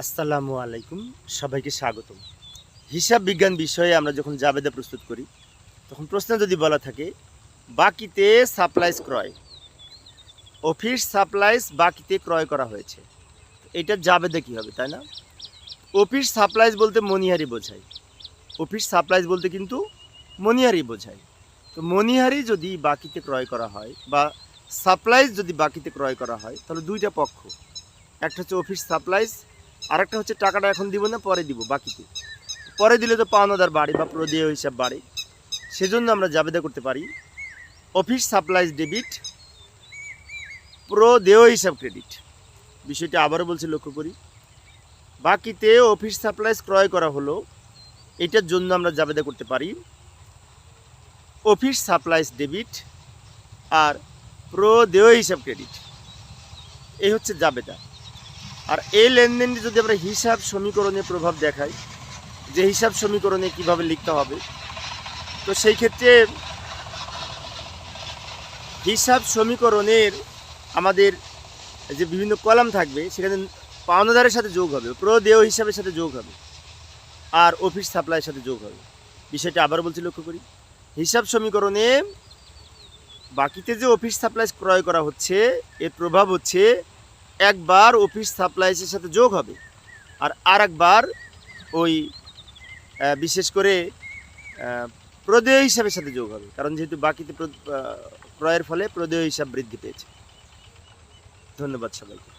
আসসালামু আলাইকুম, সবাইকে স্বাগতম। হিসাব বিজ্ঞান বিষয়ে আমরা যখন জাবেদা প্রস্তুত করি, তখন প্রশ্ন যদি বলা থাকে, বাকিতে সাপ্লাইজ ক্রয়। অফিস সাপ্লাইজ বাকিতে ক্রয় করা হয়েছে। এটা জাবেদা কী হবে, তাই না? অফিস সাপ্লাইজ বলতে মনিহারি বোঝায়। অফিস সাপ্লাইজ বলতে কিন্তু মনিহারি বোঝায়। তো মনিহারি যদি বাকিতে ক্রয় করা হয় বা সাপ্লাইজ যদি বাকিতে ক্রয় করা হয়, তাহলে দুইটা পক্ষ। একটা হচ্ছে অফিস সাপ্লাইজ আরেকটা হচ্ছে টাকাটা এখন দিব না, পরে দিব বাকিতে। পরে দিলে তো পাওনাদার বাড়ে বা প্রদেয় হিসাব বাড়ে। সেজন্য আমরা জাবেদা করতে পারি। অফিস সাপ্লাইজ ডেবিট, প্রদেয় হিসাব ক্রেডিট। বিষয়টি আবারও বলছি লক্ষ্য করি। বাকিতে অফিস সাপ্লাইজ ক্রয় করা হলো, এটার জন্য আমরা জাবেদা করতে পারি। অফিস সাপ্লাইজ ডেবিট আর প্রদেয় হিসাব ক্রেডিট। এই হচ্ছে জাবেদা। আর এই লেনদেনটি যদি আমরা হিসাব সমীকরণে প্রভাব দেখাই, যে হিসাব সমীকরণে কীভাবে লিখতে হবে, তো সেই ক্ষেত্রে হিসাব সমীকরণের আমাদের যে বিভিন্ন কলাম থাকবে, সেখানে পাওনাদারের সাথে যোগ হবে, প্রদেয় হিসাবের সাথে যোগ হবে, আর অফিস সাপ্লাইয়ের সাথে যোগ হবে। বিষয়টা আবার বলছি লক্ষ্য করি। হিসাব সমীকরণে বাকিতে যে অফিস সাপ্লাইজ ক্রয় করা হচ্ছে, এর প্রভাব হচ্ছে একবার অফিস সাপ্লাইসের সাথে যোগ হবে আর আর একবার ওই বিশেষ করে প্রদেয় হিসাবের সাথে যোগ হবে। কারণ যেহেতু বাকিতে ক্রয়ের ফলে প্রদেয় হিসাব বৃদ্ধি পেয়েছে। ধন্যবাদ সবাইকে।